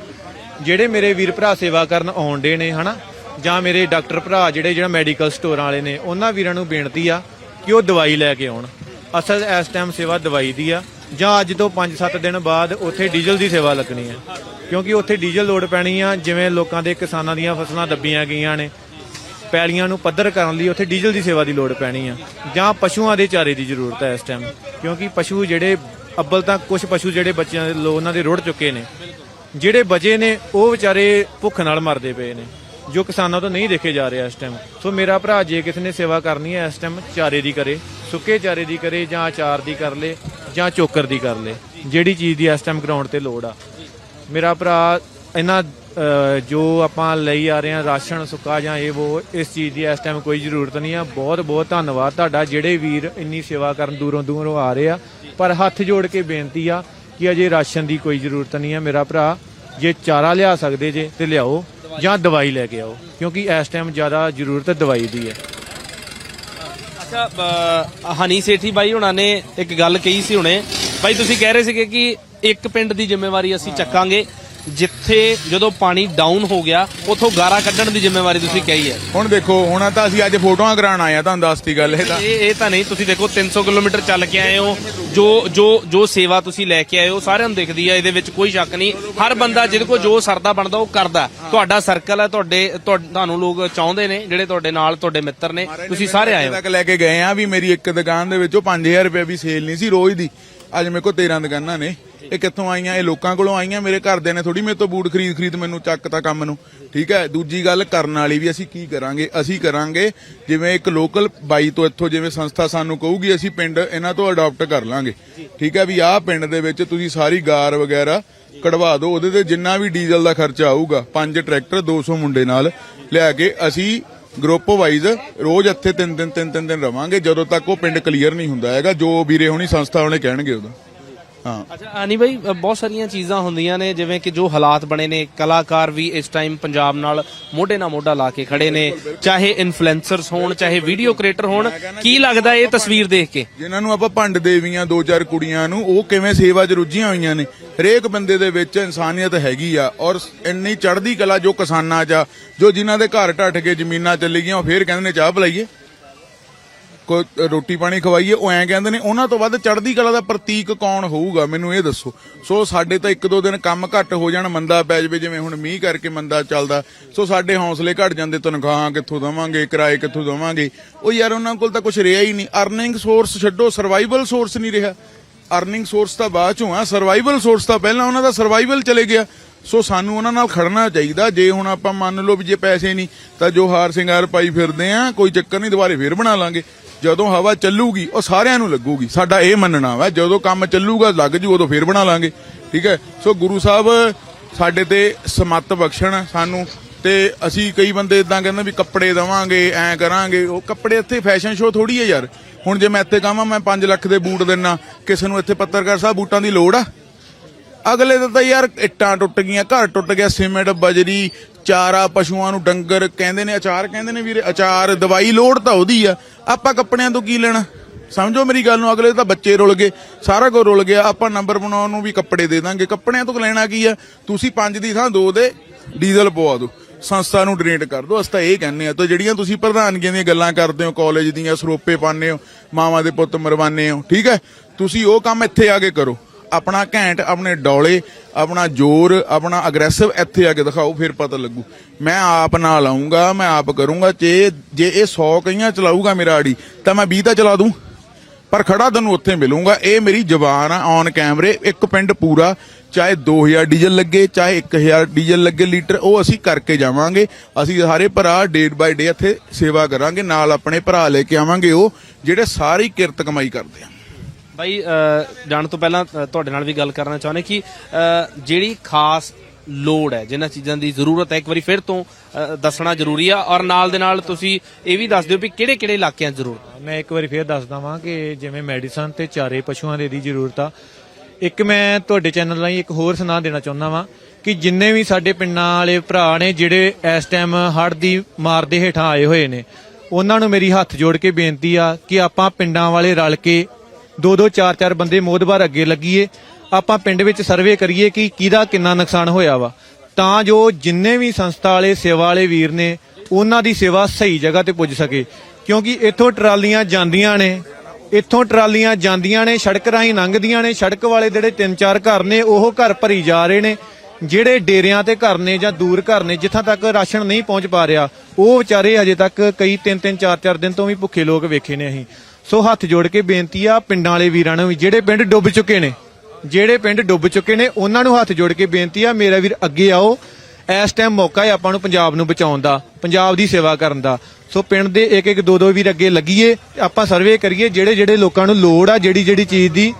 ਜਿਹੜੇ ਮੇਰੇ ਵੀਰ ਭਰਾ ਸੇਵਾ ਕਰਨ ਆਉਂਦੇ ਨੇ, ਹਨਾ, ਜਾਂ ਮੇਰੇ ਡਾਕਟਰ ਭਰਾ ਜਿਹੜੇ, ਜਿਹੜਾ ਮੈਡੀਕਲ ਸਟੋਰਾਂ ਵਾਲੇ ਨੇ, ਉਹਨਾਂ ਵੀਰਾਂ ਨੂੰ ਬੇਨਤੀ ਆ ਕਿ ਉਹ ਦਵਾਈ ਲੈ ਕੇ ਆਉਣ। ਅਸਲ ਇਸ ਟਾਈਮ ਸੇਵਾ ਦਵਾਈ ਦੀ ਆ। ਜਾਂ ਅੱਜ ਤੋਂ 5-7 ਦਿਨ ਬਾਅਦ ਉੱਥੇ ਡੀਜ਼ਲ ਦੀ ਸੇਵਾ ਲੱਗਣੀ ਹੈ। ਕਿਉਂਕਿ ਉੱਥੇ ਡੀਜ਼ਲ ਲੋਡ ਪੈਣੀ ਆ, ਜਿਵੇਂ ਲੋਕਾਂ ਦੇ ਕਿਸਾਨਾਂ ਦੀਆਂ ਫਸਲਾਂ ਦੱਬੀਆਂ ਗਈਆਂ ਨੇ, ਪੈਲੀਆਂ ਨੂੰ ਪੱਧਰ ਕਰਨ ਲਈ ਉੱਥੇ ਡੀਜ਼ਲ ਦੀ ਸੇਵਾ ਦੀ ਲੋੜ ਪੈਣੀ ਆ। ਜਾਂ ਪਸ਼ੂਆਂ ਦੇ ਚਾਰੇ ਦੀ ਜ਼ਰੂਰਤ ਹੈ ਇਸ ਟਾਈਮ ਕਿਉਂਕਿ ਪਸ਼ੂ ਜਿਹੜੇ ਅੱਬਲ ਤਾਂ ਕੁਝ ਪਸ਼ੂ ਜਿਹੜੇ ਬੱਚਿਆਂ ਦੇ ਲੋ ਉਹਨਾਂ ਦੇ ਰੁੜ ਚੁੱਕੇ ਨੇ। ਜਿਹੜੇ ਬਚੇ ਨੇ, ਉਹ ਵਿਚਾਰੇ ਭੁੱਖ ਨਾਲ ਮਰਦੇ ਪਏ ਨੇ। ਜੋ ਕਿਸਾਨਾਂ ਤੋਂ ਨਹੀਂ ਦੇਖੇ ਜਾ ਰਹੇ ਇਸ ਟਾਈਮ ਸੋ ਮੇਰਾ ਭਰਾ ਜੇ ਕਿਸੇ ਨੇ ਸੇਵਾ ਕਰਨੀ ਹੈ ਇਸ ਟਾਈਮ ਚਾਰੇ ਦੀ ਕਰੇ। ਸੁੱਕੇ ਚਾਰੇ ਦੀ ਕਰੇ ਜਾਂ ਅਚਾਰ ਦੀ ਕਰ ਲੇ ਜਾਂ ਚੋਕਰ ਦੀ ਕਰ ਲੇ। ਜਿਹੜੀ ਚੀਜ਼ ਦੀ ਇਸ ਟਾਈਮ ਗਰਾਊਂਡ ਤੇ ਲੋੜ ਆ। ਮੇਰਾ ਭਰਾ ਇਹਨਾਂ ਜੋ ਆਪਾਂ ਲਈ ਆ ਰਹੇ ਹਾਂ ਰਾਸ਼ਨ, ਸੁੱਕਾ ਜਾਂ ਇਹ ਉਹ ਇਸ ਚੀਜ਼ ਦੀ ਇਸ ਟਾਈਮ ਕੋਈ ਜ਼ਰੂਰਤ ਨਹੀਂ ਆ। ਬਹੁਤ ਬਹੁਤ ਧੰਨਵਾਦ ਤੁਹਾਡਾ। ਜਿਹੜੇ ਵੀਰ ਇੰਨੀ ਸੇਵਾ ਕਰਨ ਦੂਰੋਂ ਦੂਰੋਂ ਆ ਰਹੇ ਆ, ਪਰ ਹੱਥ ਜੋੜ ਕੇ ਬੇਨਤੀ ਆ ਕਿ ਅਜੇ ਰਾਸ਼ਨ ਦੀ ਕੋਈ ਜ਼ਰੂਰਤ ਨਹੀਂ ਆ। ਮੇਰਾ ਭਰਾ ਜੇ ਚਾਰਾ ਲਿਆ ਸਕਦੇ ਜੇ ਤੇ ਲਿਆਓ। ਜਾਂ ਦਵਾਈ ਲੈ ਕੇ ਆਓ ਕਿਉਂਕਿ ਇਸ ਟਾਈਮ ਜ਼ਿਆਦਾ ਜ਼ਰੂਰਤ ਦਵਾਈ ਦੀ ਹੈ। ਅੱਛਾ ਅ, ਹਨੀ ਸੇਠੀ ਬਾਈ ਹੁਣਾਂ ਨੇ ਇੱਕ ਗੱਲ ਕਹੀ ਸੀ ਹੁਣੇ। ਬਾਈ ਤੁਸੀਂ ਕਹਿ ਰਹੇ ਸੀਗੇ ਕਿ ਇੱਕ ਪਿੰਡ ਦੀ ਜ਼ਿੰਮੇਵਾਰੀ ਅਸੀਂ ਚੱਕਾਂਗੇ। ਜਿੱਥੇ ਜਦੋਂ ਪਾਣੀ ਡਾਊਨ ਹੋ ਗਿਆ ਉਥੋਂ ਗਾਰਾ ਕੱਢਣ ਦੀ ਜ਼ਿੰਮੇਵਾਰੀ ਤੁਸੀਂ ਕਹੀ ਹੈ। ਹੁਣ ਦੇਖੋ ਹੁਣ ਤਾਂ ਅਸੀਂ ਅੱਜ ਫੋਟੋਆਂ ਕਰਾਉਣ ਆਏ ਆ ਤੁਹਾਨੂੰ ਦੱਸਤੀ ਗੱਲ ਇਹ ਤਾਂ। ਇਹ ਇਹ ਤਾਂ ਨਹੀਂ ਤੁਸੀਂ ਦੇਖੋ 300 ਕਿਲੋਮੀਟਰ ਚੱਲ ਕੇ ਆਏ ਹੋ। ਜੋ ਜੋ ਜੋ ਸੇਵਾ ਤੁਸੀਂ ਲੈ ਕੇ ਆਏ ਹੋ ਸਾਰਿਆਂ ਨੂੰ ਦਿਖਦੀ ਹੈ ਇਹਦੇ ਵਿੱਚ ਕੋਈ ਸ਼ੱਕ ਨਹੀਂ। ਹਰ ਬੰਦਾ ਜਿਹਦੇ ਕੋਲ ਜੋ ਸਰਦਾ ਬਣਦਾ ਉਹ ਕਰਦਾ। ਤੁਹਾਡਾ ਸਰਕਲ ਹੈ ਤੁਹਾਡੇ ਤੁਹਾ- ਤੁਹਾਨੂੰ ਲੋਕ ਚਾਹੁੰਦੇ ਨੇ ਜਿਹੜੇ ਤੁਹਾਡੇ ਨਾਲ ਤੁਹਾਡੇ ਮਿੱਤਰ ਨੇ ਤੁਸੀਂ ਸਾਰੇ ਆਏ ਹੋ। ਤੱਕ ਲੈ ਕੇ ਗਏ ਆ ਵੀ ਮੇਰੀ ਇੱਕ ਦੁਕਾਨ ਦੇ ਵਿੱਚੋਂ 5000 ਰੁਪਏ ਵੀ ਸੇਲ ਨਹੀਂ ਸੀ ਰੋਜ਼ ਦੀ। ਅੱਜ ਮੇਰੇ ਕੋਲ 13 ਦੁਕਾਨਾਂ ਨੇ। ਇਹ ਕਿੱਥੋਂ ਆਈਆਂ? ਇਹ ਲੋਕਾਂ ਕੋਲੋਂ ਆਈਆਂ? ਮੇਰੇ ਘਰਦਿਆਂ ਨੇ ਥੋੜੀ ਮੇਰੇ ਤੋਂ ਬੂਟ ਖਰੀਦ ਖਰੀਦ ਮੈਨੂੰ ਚੱਕਤਾ ਕੰਮ ਨੂੰ। ਠੀਕ ਹੈ? ਦੂਜੀ ਗੱਲ, ਕਰਨ ਵਾਲੀ ਵੀ ਅਸੀਂ ਕੀ ਕਰਾਂਗੇ? ਅਸੀਂ ਕਰਾਂਗੇ ਜਿਵੇਂ ਇੱਕ ਲੋਕਲ ਬਾਈ ਤੋਂ ਇੱਥੋਂ ਜਿਵੇਂ ਸੰਸਥਾ ਸਾਨੂੰ ਕਹੂਗੀ, ਅਸੀਂ ਪਿੰਡ ਇਹਨਾਂ ਤੋਂ ਅਡਾਪਟ ਕਰ ਲਾਂਗੇ। ਠੀਕ ਹੈ ਵੀ ਆਹ ਪਿੰਡ ਦੇ ਵਿੱਚ ਤੁਸੀਂ ਸਾਰੀ ਗਾਰ ਵਗੈਰਾ ਕਢਵਾ ਦਿਓ। ਉਹਦੇ ਤੇ ਜਿੰਨਾ ਵੀ ਡੀਜ਼ਲ ਦਾ ਖਰਚਾ ਆਊਗਾ, ਪੰਜ ਟਰੈਕਟਰ 200 ਮੁੰਡੇ ਨਾਲ ਲਿਆ ਕੇ ਅਸੀਂ ਗਰੁੱਪ ਵਾਈਜ਼ ਰੋਜ਼ ਇੱਥੇ ਤਿੰਨ ਦਿਨ, ਤਿੰਨ ਤਿੰਨ ਦਿਨ ਰਵਾਂਗੇ। ਜਦੋਂ ਤੱਕ ਉਹ ਪਿੰਡ ਕਲੀਅਰ ਨਹੀਂ ਹੁੰਦਾ ਹੈਗਾ, ਜੋ ਵੀਰੇ ਹੋਣੀ ਸੰਸਥਾ ਉਹਨੇ ਕਹਿਣਗੇ ਉਹਦਾ ਹਾਂ। ਅੱਛਾ ਆਨੀ ਅ, ਬਹੁਤ ਸਾਰੀਆਂ ਚੀਜ਼ਾਂ ਹੁੰਦੀਆਂ ਨੇ ਜਿਵੇਂ ਕਿ ਜੋ ਹਾਲਾਤ ਬਣੇ ਨੇ ਕਲਾਕਾਰ ਵੀ ਇਸ ਟਾਈਮ ਪੰਜਾਬ ਨਾਲ ਮੋਢੇ ਨਾਲ ਮੋਢਾ ਲਾ ਕੇ ਖੜੇ ਨੇ ਚਾਹੇ ਇਨਫਲੂਐਂਸਰਸ ਹੋਣ ਚਾਹੇ ਵੀਡੀਓ ਕ੍ਰੀਏਟਰ ਹੋਣ ਕੀ ਲੱਗਦਾ ਇਹ ਤਸਵੀਰ ਦੇਖ ਕੇ? ਜਿਨ੍ਹਾਂ ਨੂੰ ਆਪਾਂ ਭੰਡ ਦੇਵੀਆਂ ਦੋ ਚਾਰ ਕੁੜੀਆਂ ਨੂੰ ਉਹ ਕਿਵੇਂ ਸੇਵਾ 'ਚ ਰੁੱਝੀਆਂ ਹੋਈਆਂ ਨੇ। ਹਰੇਕ ਬੰਦੇ ਦੇ ਵਿੱਚ ਇਨਸਾਨੀਅਤ ਹੈਗੀ ਆ ਔਰ ਇੰਨੀ ਚੜ੍ਹਦੀ ਕਲਾ ਜੋ ਕਿਸਾਨਾਂ 'ਚ ਜੋ ਜਿਨ੍ਹਾਂ ਦੇ ਘਰ ਢੱਠ ਕੇ ਜ਼ਮੀਨਾਂ ਚੱਲੀ ਗਈਆਂ ਉਹ ਫੇਰ ਕਹਿੰਦੇ ਨੇ ਚਾਹ ਪਿਲਾਈਏ। ਕੋਈ ਰੋਟੀ ਪਾਣੀ ਖਵਾਈਏ, ਉਹ ਐਂ ਕਹਿੰਦੇ ਨੇ, ਉਹਨਾਂ ਤੋਂ ਵੱਧ ਚੜ੍ਹਦੀ ਕਲਾ ਦਾ ਪ੍ਰਤੀਕ ਕੌਣ ਹੋਊਗਾ? ਮੈਨੂੰ ਇਹ ਦੱਸੋ। ਸੋ ਸਾਡੇ ਤਾਂ ਇੱਕ ਦੋ ਦਿਨ ਕੰਮ ਘੱਟ ਹੋ ਜਾਣ, ਮੰਦਾ ਪੈ ਜਾਵੇ, ਜਿਵੇਂ ਹੁਣ ਮੀਂਹ ਕਰਕੇ ਮੰਦਾ ਚੱਲਦਾ। ਸੋ ਸਾਡੇ ਹੌਸਲੇ ਘਟ ਜਾਂਦੇ, ਤਨਖਾਹਾਂ ਕਿੱਥੋਂ ਦਵਾਂਗੇ, ਕਿਰਾਏ ਕਿੱਥੋਂ ਦਵਾਂਗੇ? ਉਹ ਯਾਰ ਉਹਨਾਂ ਕੋਲ ਤਾਂ ਕੁਝ ਰਿਹਾ ਹੀ ਨਹੀਂ। ਅਰਨਿੰਗ ਸੋਰਸ ਛੱਡੋ ਸਰਵਾਈਵਲ ਸੋਰਸ ਨਹੀਂ ਰਿਹਾ। ਅਰਨਿੰਗ ਸੋਰਸ ਤਾਂ ਬਾਅਦ ਚੋਂ ਆ ਸਰਵਾਈਵਲ ਸੋਰਸ ਤਾਂ ਪਹਿਲਾਂ ਉਹਨਾਂ ਦਾ ਸਰਵਾਈਵਲ ਚਲੇ ਗਿਆ। ਸੋ ਸਾਨੂੰ ਉਹਨਾਂ ਨਾਲ ਖੜਨਾ ਚਾਹੀਦਾ। ਜੇ ਹੁਣ ਆਪਾਂ ਮੰਨ ਲਓ ਵੀ ਜੇ ਪੈਸੇ ਨਹੀਂ, ਤਾਂ ਜੋ ਹਾਰ ਸਿੰਗਾਰ ਪਾਈ ਫਿਰਦੇ ਆ, ਕੋਈ ਚੱਕਰ ਨਹੀਂ, ਦੁਬਾਰੇ ਫੇਰ ਬਣਾ ਲਾਂਗੇ। ਜਦੋਂ ਹਵਾ ਚੱਲੂਗੀ, ਉਹ ਸਾਰਿਆਂ ਨੂੰ ਲੱਗੂਗੀ। ਸਾਡਾ ਇਹ ਮੰਨਣਾ ਵਾ, ਜਦੋਂ ਕੰਮ ਚੱਲੂਗਾ, ਲੱਗ ਜੂ, ਉਦੋਂ ਫੇਰ ਬਣਾ ਲਾਂਗੇ। ਠੀਕ ਹੈ? ਸੋ ਗੁਰੂ ਸਾਹਿਬ, ਸਾਡੇ ਤੇ ਸਮੱਤ ਬਖਸ਼ਣ ਸਾਨੂੰ, ਤੇ ਅਸੀਂ ਕਈ ਬੰਦੇ ਇਦਾਂ ਕਹਿੰਦੇ ਵੀ ਕੱਪੜੇ ਦਵਾਂਗੇ, ਐ ਕਰਾਂਗੇ। ਉਹ ਕੱਪੜੇ ਇੱਥੇ ਫੈਸ਼ਨ ਸ਼ੋਅ ਥੋੜੀ ਹੈ ਯਾਰ। ਹੁਣ ਜੇ ਮੈਂ ਇੱਥੇ ਕਹਾਂ ਮੈਂ 5 ਲੱਖ ਦੇ ਬੂਟ ਦਿੰਨਾ। ਕਿਸੇ ਨੂੰ ਇੱਥੇ ਪੱਤਰਕਾਰ ਸਾਹਿਬ ਬੂਟਾਂ ਦੀ ਲੋੜ ਆ? ਅਗਲੇ ਦਾ ਤਾਂ ਯਾਰ ਇੱਟਾਂ ਟੁੱਟ ਗਈਆਂ, ਘਰ ਟੁੱਟ ਗਿਆ, ਸੀਮੈਂਟ, ਬਜਰੀ, ਚਾਰਾ, ਪਸ਼ੂਆਂ ਨੂੰ ਡੰਗਰ ਕਹਿੰਦੇ ਨੇ, ਅਚਾਰ ਕਹਿੰਦੇ ਨੇ ਵੀਰੇ। ਅਚਾਰ, ਦਵਾਈ ਲੋੜ ਤਾਂ ਉਹਦੀ ਆ। ਆਪਾਂ ਕੱਪੜਿਆਂ ਤੋਂ ਕੀ ਲੈਣਾ? ਸਮਝੋ ਮੇਰੀ ਗੱਲ ਨੂੰ, ਅਗਲੇ ਤਾਂ ਬੱਚੇ ਰੁਲ ਗਏ, ਸਾਰਾ ਕੁਝ ਰੁਲ ਗਿਆ, ਆਪਾਂ ਨੰਬਰ ਬਣਾਉਣ ਨੂੰ ਵੀ ਕੱਪੜੇ ਦੇ ਦਾਂਗੇ। ਕੱਪੜਿਆਂ ਤੋਂ ਲੈਣਾ ਕੀ ਆ? ਤੁਸੀਂ ਪੰਜ ਦੀ ਥਾਂ ਦੋ ਦੇ, ਡੀਜ਼ਲ ਪਵਾ ਦਿਓ, ਸੰਸਥਾ ਨੂੰ ਡੋਨੇਟ ਕਰ ਦਿਓ, ਅਸੀਂ ਤਾਂ ਇਹ ਕਹਿੰਦੇ ਆ। ਤਾਂ ਜਿਹੜੀਆਂ ਤੁਸੀਂ ਪ੍ਰਧਾਨਗੀਆਂ ਦੀਆਂ ਗੱਲਾਂ ਕਰਦੇ ਹੋ ਕਾਲਜ ਦੀਆਂ, ਸਰੋਪੇ ਪਾਉਂਦੇ ਹੋ, ਮਾਵਾਂ ਦੇ ਪੁੱਤ ਮਰਵਾਉਂਦੇ ਹੋ, ਠੀਕ ਹੈ? ਤੁਸੀਂ ਉਹ ਕੰਮ ਇੱਥੇ ਆ ਕੇ ਕਰੋ। ਆਪਣਾ ਘੈਂਟ, ਆਪਣੇ ਡੌਲੇ, ਆਪਣਾ ਜ਼ੋਰ, ਆਪਣਾ ਅਗਰੈਸਿਵ ਇੱਥੇ ਆ ਕੇ ਦਿਖਾਓ, ਫਿਰ ਪਤਾ ਲੱਗੂ। ਮੈਂ ਆਪ ਨਾਲ ਆਉਂਗਾ, ਮੈਂ ਆਪ ਕਰੂੰਗਾ, ਜੇ ਜੇ ਇਹ 100 ਕਈਆਂ ਚਲਾਊਗਾ ਮੇਰਾ ਆੜੀ, ਤਾਂ ਮੈਂ 20 ਤਾਂ ਚਲਾ ਦੂੰ। ਪਰ ਖੜਾ ਤੈਨੂੰ ਉੱਥੇ ਮਿਲੂੰਗਾ। ਇਹ ਮੇਰੀ ਜ਼ਬਾਨ ਆ ਔਨ ਕੈਮਰੇ ਇੱਕ ਪਿੰਡ ਪੂਰਾ, ਚਾਹੇ 2000 ਡੀਜ਼ਲ ਲੱਗੇ, ਚਾਹੇ 1000 ਡੀਜ਼ਲ ਲੱਗੇ ਲੀਟਰ, ਉਹ ਅਸੀਂ ਕਰਕੇ ਜਾਵਾਂਗੇ। ਅਸੀਂ ਸਾਰੇ ਭਰਾ ਡੇ ਬਾਈ ਡੇ ਇੱਥੇ ਸੇਵਾ ਕਰਾਂਗੇ, ਨਾਲ ਆਪਣੇ ਭਰਾ ਲੈ ਕੇ ਆਵਾਂਗੇ ਉਹ, ਜਿਹੜੇ ਸਾਰੀ ਕਿਰਤ ਕਮਾਈ ਕਰਦੇ ਆ। ਬਾਈ ਜਾਣ ਤੋਂ ਪਹਿਲਾਂ ਤੁਹਾਡੇ ਨਾਲ ਵੀ ਗੱਲ ਕਰਨਾ ਚਾਹੁੰਦੇ ਕਿ ਜਿਹੜੀ ਖਾਸ ਲੋੜ ਹੈ, ਜਿਨ੍ਹਾਂ ਚੀਜ਼ਾਂ ਦੀ ਜ਼ਰੂਰਤ ਹੈ, ਇੱਕ ਵਾਰੀ ਫਿਰ ਤੋਂ ਦੱਸਣਾ ਜ਼ਰੂਰੀ ਆ ਔਰ ਨਾਲ ਦੇ ਨਾਲ ਤੁਸੀਂ ਇਹ ਵੀ ਦੱਸ ਦਿਓ ਵੀ ਕਿਹੜੇ ਕਿਹੜੇ ਇਲਾਕਿਆਂ 'ਚ ਜ਼ਰੂਰਤ ਹੈ। ਮੈਂ ਇੱਕ ਵਾਰੀ ਫਿਰ ਦੱਸਦਾ ਵਾਂ ਕਿ ਜਿਵੇਂ ਮੈਡੀਸਨ ਤੇ ਚਾਰੇ ਪਸ਼ੂਆਂ ਦੇ ਦੀ ਜ਼ਰੂਰਤ ਆ। ਇੱਕ ਮੈਂ ਤੁਹਾਡੇ ਚੈਨਲ ਰਾਹੀਂ ਇੱਕ ਹੋਰ ਸੁਣਾ ਦੇਣਾ ਚਾਹੁੰਦਾ ਵਾਂ ਕਿ ਜਿੰਨੇ ਵੀ ਸਾਡੇ ਪਿੰਡਾਂ ਵਾਲੇ ਭਰਾ ਨੇ ਜਿਹੜੇ ਇਸ ਟਾਈਮ ਹੜ੍ਹ ਦੀ ਮਾਰ ਦੇ ਹੇਠਾਂ ਆਏ ਹੋਏ ਨੇ, ਉਹਨਾਂ ਨੂੰ ਮੇਰੀ ਹੱਥ ਜੋੜ ਕੇ ਬੇਨਤੀ ਆ ਕਿ ਆਪਾਂ ਪਿੰਡਾਂ ਵਾਲੇ ਰਲ ਕੇ ਦੋ ਦੋ ਚਾਰ ਚਾਰ ਬੰਦੇ ਮੋਦਬਾਰ ਅੱਗੇ ਲੱਗੀਏ। ਆਪਾਂ ਪਿੰਡ ਵਿੱਚ ਸਰਵੇ ਕਰੀਏ ਕਿ ਕਿਹਦਾ ਕਿੰਨਾ ਨੁਕਸਾਨ ਹੋਇਆ ਵਾ। ਤਾਂ ਜੋ ਜਿੰਨੇ ਵੀ ਸੰਸਥਾ ਵਾਲੇ, ਸੇਵਾ ਵਾਲੇ ਵੀਰ ਨੇ, ਉਹਨਾਂ ਦੀ ਸੇਵਾ ਸਹੀ ਜਗ੍ਹਾ ਤੇ ਪੁੱਜ ਸਕੇ। ਕਿਉਂਕਿ ਇੱਥੋਂ ਟਰਾਲੀਆਂ ਜਾਂਦੀਆਂ ਨੇ, ਇੱਥੋਂ ਟਰਾਲੀਆਂ ਜਾਂਦੀਆਂ ਨੇ, ਸੜਕ ਰਾਹੀਂ ਲੰਘਦੀਆਂ ਨੇ, ਸੜਕ ਵਾਲੇ ਜਿਹੜੇ ਤਿੰਨ ਚਾਰ ਘਰ ਨੇ, ਉਹ ਘਰ ਭਰੀ ਜਾ ਰਹੇ ਨੇ। ਜਿਹੜੇ ਡੇਰਿਆਂ ਤੇ ਘਰ ਨੇ ਜਾਂ ਦੂਰ ਘਰ ਨੇ, ਜਿੱਥਾਂ ਤੱਕ ਰਾਸ਼ਨ ਨਹੀਂ ਪਹੁੰਚ ਪਾ ਰਿਹਾ, ਉਹ ਵਿਚਾਰੇ ਅਜੇ ਤੱਕ ਕਈ ਤਿੰਨ ਤਿੰਨ ਚਾਰ ਚਾਰ ਦਿਨ ਤੋਂ ਵੀ ਭੁੱਖੇ ਲੋਕ ਵੇਖੇ ਨੇ ਅਸੀਂ। ਸੋ ਹੱਥ ਜੋੜ ਕੇ ਬੇਨਤੀ ਆ ਪਿੰਡਾਂ ਵਾਲੇ ਵੀਰਾਂ ਨੂੰ ਵੀ, ਜਿਹੜੇ ਪਿੰਡ ਡੁੱਬ ਚੁੱਕੇ ਨੇ, ਜਿਹੜੇ ਪਿੰਡ ਡੁੱਬ ਚੁੱਕੇ ਨੇ, ਉਹਨਾਂ ਨੂੰ ਹੱਥ ਜੋੜ ਕੇ ਬੇਨਤੀ ਆ, ਮੇਰਾ ਵੀਰ ਅੱਗੇ ਆਓ। ਇਸ ਟਾਈਮ ਮੌਕਾ ਹੈ ਆਪਾਂ ਨੂੰ ਪੰਜਾਬ ਨੂੰ ਬਚਾਉਣ ਦਾ, ਪੰਜਾਬ ਦੀ ਸੇਵਾ ਕਰਨ ਦਾ। ਸੋ ਪਿੰਡ ਦੇ ਇੱਕ ਇੱਕ ਦੋ ਦੋ ਵੀਰ ਅੱਗੇ ਲੱਗੀਏ, ਆਪਾਂ ਸਰਵੇ ਕਰੀਏ ਜਿਹੜੇ ਜਿਹੜੇ ਲੋਕਾਂ ਨੂੰ ਲੋੜ ਆ ਜਿਹੜੀ ਜਿਹੜੀ ਚੀਜ਼ ਦੀ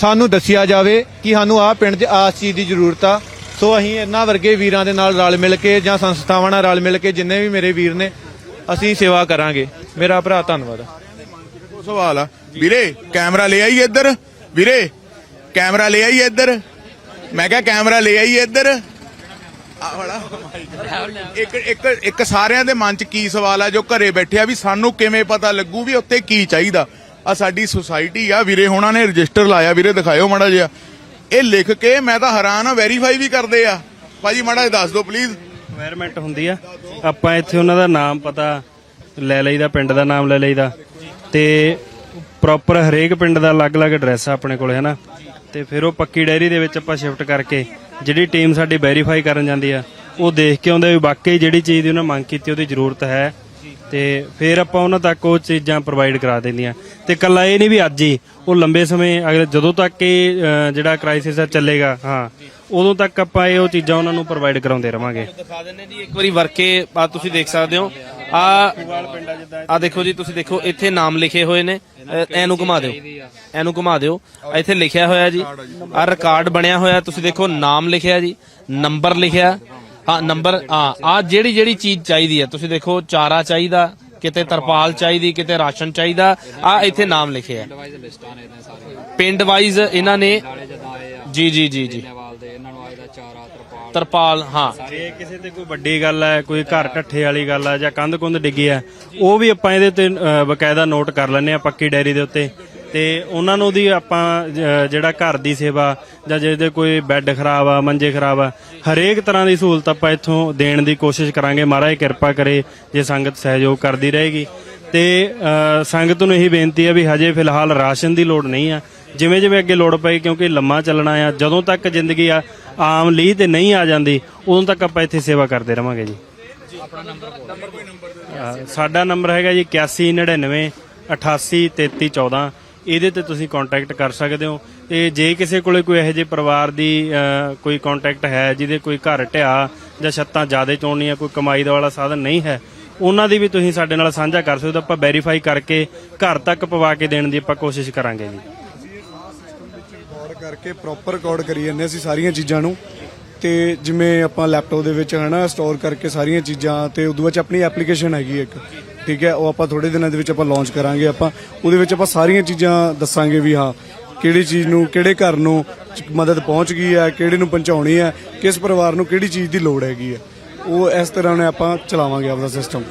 ਸਾਨੂੰ ਦੱਸਿਆ ਜਾਵੇ ਕਿ ਸਾਨੂੰ ਆਹ ਪਿੰਡ 'ਚ ਆਹ ਚੀਜ਼ ਦੀ ਜ਼ਰੂਰਤ ਆ। ਸੋ ਅਸੀਂ ਇਹਨਾਂ ਵਰਗੇ ਵੀਰਾਂ ਦੇ ਨਾਲ ਰਲ ਮਿਲ ਕੇ ਜਾਂ ਸੰਸਥਾਵਾਂ ਨਾਲ ਰਲ ਮਿਲ ਕੇ ਜਿੰਨੇ ਵੀ ਮੇਰੇ ਵੀਰ ਨੇ, ਅਸੀਂ ਸੇਵਾ ਕਰਾਂਗੇ। ਮੇਰਾ ਭਰਾ ਧੰਨਵਾਦ। ਇੱਕੋ ਸਵਾਲ ਆ। ਵੀਰੇ, ਕੈਮਰਾ ਲੈ ਆਈ ਇੱਧਰ। ਵੀਰੇ, ਕੈਮਰਾ ਲੈ ਆਈ ਇੱਧਰ। ਮੈਂ ਕਿਹਾ ਕੈਮਰਾ ਲੈ ਆਈ ਇੱਧਰ। ਆਹ ਵਾਲਾ। ਇੱਕ ਇੱਕ ਇੱਕ ਸਾਰਿਆਂ ਦੇ ਮਨ 'ਚ ਕੀ ਸਵਾਲ ਆ ਜੋ ਘਰੇ ਬੈਠੇ ਵੀ ਸਾਨੂੰ ਕਿਵੇਂ ਪਤਾ ਲੱਗੂ ਵੀ ਉੱਤੇ ਕੀ ਚਾਹੀਦਾ। ਆ ਸਾਡੀ ਸੁਸਾਇਟੀ ਆ, ਵੀਰੇ ਹੋਣਾ ਨੇ ਰਜਿਸਟਰ ਲਾਇਆ। ਵੀਰੇ, ਦਿਖਾਇਓ ਮਾੜਾ ਜਿਹਾ। ਇਹ ਲਿਖ ਕੇ ਮੈਂ ਤਾਂ ਹੈਰਾਨ ਆ ਵੈਰੀਫਾਈ ਵੀ ਕਰਦੇ ਆ। ਭਾਜੀ, ਮਾੜਾ ਜਿਹਾ ਦੱਸ ਦਿਓ ਪਲੀਜ਼ এনवायरमेंट ਹੁੰਦੀ ਆ। ਆਪਾਂ ਇੱਥੇ ਉਹਨਾਂ ਦਾ ਨਾਮ ਪਤਾ, ਲੈ ਲਈਦਾ, ਪਿੰਡ ਦਾ ਨਾਮ ਲੈ ਲਈਦਾ। ਤੇ ਪ੍ਰੋਪਰ ਹਰੇਕ ਪਿੰਡ ਦਾ ਅਲੱਗ-ਅਲੱਗ ਐਡਰੈਸ ਆ ਆਪਣੇ ਕੋਲ ਹੈ ਨਾ ਤੇ ਫਿਰ ਉਹ ਪੱਕੀ ਡਾਇਰੀ ਦੇ ਵਿੱਚ ਆਪਾਂ ਸ਼ਿਫਟ ਕਰਕੇ ਜਿਹੜੀ ਟੀਮ ਸਾਡੀ ਵੈਰੀਫਾਈ ਕਰਨ ਜਾਂਦੀ ਆ ਉਹ ਦੇਖ ਕੇ ਆਉਂਦੇ ਵੀ ਵਾਕਈ ਜਿਹੜੀ ਚੀਜ਼ ਦੀ ਉਹਨਾਂ ਮੰਗ ਕੀਤੀ ਉਹਦੀ ਜ਼ਰੂਰਤ ਹੈ। ਤੇ ਫਿਰ ਆਪਾਂ ਉਹਨਾਂ ਤੱਕ ਉਹ ਚੀਜ਼ਾਂ ਪ੍ਰੋਵਾਈਡ ਕਰਾ ਦਿੰਦੀਆਂ। ਤੇ ਕੱਲਾ ਇਹ ਨਹੀਂ ਵੀ ਅੱਜ ਹੀ ਉਹ ਲੰਬੇ ਸਮੇਂ ਅਗਲੇ ਜਦੋਂ ਤੱਕ ਇਹ ਅ, ਜਿਹੜਾ ਕ੍ਰਾਈਸਿਸ ਆ ਚੱਲੇਗਾ ਹਾਂ ਉਦੋਂ ਤੱਕ ਆਪਾਂ ਇਹ ਉਹ ਚੀਜ਼ਾਂ ਉਹਨਾਂ ਨੂੰ ਪ੍ਰੋਵਾਈਡ ਕਰਾਉਂਦੇ ਰਵਾਂਗੇ। ਦਿਖਾ ਦਿੰਦੇ ਜੀ ਇੱਕ ਵਾਰੀ ਵਰਕੇ ਆ ਤੁਸੀਂ ਦੇਖ ਸਕਦੇ ਹੋ। ਆ ਆ ਦੇਖੋ ਜੀ ਤੁਸੀਂ ਦੇਖੋ ਇੱਥੇ ਨਾਮ ਲਿਖੇ ਹੋਏ ਨੇ। ਇਹਨੂੰ ਘੁਮਾ ਦਿਓ। ਇਹਨੂੰ ਘੁਮਾ ਦਿਓ। ਇੱਥੇ ਲਿਖਿਆ ਹੋਇਆ ਜੀ। ਆ ਰਿਕਾਰਡ ਬਣਿਆ ਹੋਇਆ। ਤੁਸੀਂ ਦੇਖੋ ਨਾਮ ਲਿਖਿਆ ਜੀ ਨੰਬਰ ਲਿਖਿਆ। ਹਾਂ ਨੰਬਰ ਹਾਂ ਆ ਜਿਹੜੀ ਜਿਹੜੀ ਚੀਜ਼ ਚਾਹੀਦੀ ਹੈ। ਤੁਸੀਂ ਦੇਖੋ ਚਾਰਾ ਚਾਹੀਦਾ ਕਿਤੇ ਤਰਪਾਲ ਚਾਹੀਦੀ ਕਿਤੇ ਰਾਸ਼ਨ ਚਾਹੀਦਾ। ਆ ਇੱਥੇ ਨਾਮ ਲਿਖਿਆ ਪਿੰਡ ਵਾਈਜ਼ ਇਹਨਾਂ ਨੇ ਜੀ ਜੀ ਜੀ ਜੀ। ਤਰਪਾਲ। ਹਾਂ। ਜੇ ਕਿਸੇ ਤੇ ਕੋਈ ਵੱਡੀ ਗੱਲ ਹੈ ਕੋਈ ਘਰ ਢੱਠੇ ਵਾਲੀ ਗੱਲ ਹੈ ਜਾਂ ਕੰਧ ਕੁੰਧ ਡਿੱਗੀ ਹੈ ਉਹ ਵੀ ਆਪਾਂ ਇਹਦੇ ਤੇ ਅ, ਬਕਾਇਦਾ ਨੋਟ ਕਰ ਲੈਂਦੇ ਆ ਪੱਕੀ ਡਾਇਰੀ ਦੇ ਉੱਤੇ। ਤੇ ਉਹਨਾਂ ਨੂੰ ਦੀ ਆਪਾਂ ਜ- ਜਿਹੜਾ ਘਰ ਦੀ ਸੇਵਾ ਜਾਂ ਜਿਹਦੇ ਕੋਈ ਬੈੱਡ ਖਰਾਬ ਆ ਮੰਜੇ ਖਰਾਬ ਆ ਹਰੇਕ ਤਰ੍ਹਾਂ ਦੀ ਸਹੂਲਤ ਆਪਾਂ ਇੱਥੋਂ ਦੇਣ ਦੀ ਕੋਸ਼ਿਸ਼ ਕਰਾਂਗੇ। ਮਹਾਰਾਜ ਕਿਰਪਾ ਕਰੇ ਜੇ ਸੰਗਤ ਸਹਿਯੋਗ ਕਰਦੀ ਰਹੇਗੀ। ਤੇ ਅ, ਸੰਗਤ ਨੂੰ ਇਹੀ ਬੇਨਤੀ ਹੈ ਵੀ ਹਜੇ ਫਿਲਹਾਲ ਰਾਸ਼ਨ ਦੀ ਲੋੜ ਨਹੀਂ ਆ। ਜਿਵੇਂ ਜਿਵੇਂ ਅੱਗੇ ਲੋੜ ਪਈ ਕਿਉਂਕਿ ਲੰਮਾ ਚੱਲਣਾ ਆ ਜਦੋਂ ਤੱਕ ਜ਼ਿੰਦਗੀ ਆ ਆਮ ਲੀਹ ਤੇ ਨਹੀਂ ਆ ਜਾਂਦੀ ਉਦੋਂ ਤੱਕ ਆਪਾਂ ਇੱਥੇ ਸੇਵਾ ਕਰਦੇ ਰਵਾਂਗੇ ਜੀ। ਅ, ਸਾਡਾ ਨੰਬਰ ਹੈਗਾ ਜੀ 8199 883314 ਇਹਦੇ ਤੇ ਤੁਸੀਂ ਕੰਟੈਕਟ ਕਰ ਸਕਦੇ ਹੋ। ਤੇ ਜੇ ਕਿਸੇ ਕੋਲੇ ਕੋਈ ਇਹੋ ਜਿਹੇ ਪਰਿਵਾਰ ਦੀ ਅ, ਕੋਈ ਕੰਟੈਕਟ ਹੈ ਜਿਹਦੇ ਕੋਈ ਘਰ ਢਿਆ ਜਾਂ ਛੱਤਾਂ ਜ਼ਿਆਦਾ ਚੋਣੀਆਂ ਕੋਈ ਕਮਾਈ ਦਾ ਵਾਲਾ ਸਾਧਨ ਨਹੀਂ ਹੈ ਉਹਨਾਂ ਦੀ ਵੀ ਤੁਸੀਂ ਸਾਡੇ ਨਾਲ ਸਾਂਝਾ ਕਰ ਸਕਦੇ ਹੋ। ਆਪਾਂ ਵੈਰੀਫਾਈ ਕਰਕੇ ਘਰ ਤੱਕ ਪਵਾ ਕੇ ਦੇਣ ਦੀ ਆਪਾਂ ਕੋਸ਼ਿਸ਼ ਕਰਾਂਗੇ ਜੀ। ਕਰਕੇ ਪ੍ਰੋਪਰ ਰਿਕਾਰਡ ਕਰੀ ਜਾਂਦੇ ਅਸੀਂ ਸਾਰੀਆਂ ਚੀਜ਼ਾਂ ਨੂੰ। ਤੇ ਜਿਵੇਂ ਆਪਾਂ ਲੈਪਟਾਪ ਦੇ ਵਿੱਚ ਹਨਾ ਸਟੋਰ ਕਰਕੇ ਸਾਰੀਆਂ ਚੀਜ਼ਾਂ ਤੇ ਉਦੋਂ ਵਿੱਚ ਆਪਣੀ ਐਪਲੀਕੇਸ਼ਨ ਹੈਗੀ ਇੱਕ, ਠੀਕ ਹੈ, ਉਹ ਆਪਾਂ ਥੋੜੇ ਦਿਨਾਂ ਦੇ ਵਿੱਚ ਆਪਾਂ ਲਾਂਚ ਕਰਾਂਗੇ ਆਪਾਂ। ਉਹਦੇ ਵਿੱਚ ਆਪਾਂ ਸਾਰੀਆਂ ਚੀਜ਼ਾਂ ਦੱਸਾਂਗੇ ਵੀ ਹਾਂ, ਕਿਹੜੀ ਚੀਜ਼ ਨੂੰ, ਕਿਹੜੇ ਘਰ ਨੂੰ ਮਦਦ ਪਹੁੰਚ ਗਈ ਹੈ, ਕਿਹੜੇ ਨੂੰ ਪਹੁੰਚਾਉਣੀ ਹੈ, ਕਿਸ ਪਰਿਵਾਰ ਨੂੰ ਕਿਹੜੀ ਚੀਜ਼ ਦੀ ਲੋੜ ਹੈਗੀ ਹੈ। ਉਹ ਇਸ ਤਰ੍ਹਾਂ ਨੇ ਆਪਾਂ ਚਲਾਵਾਂਗੇ ਆਪਦਾ ਸਿਸਟਮ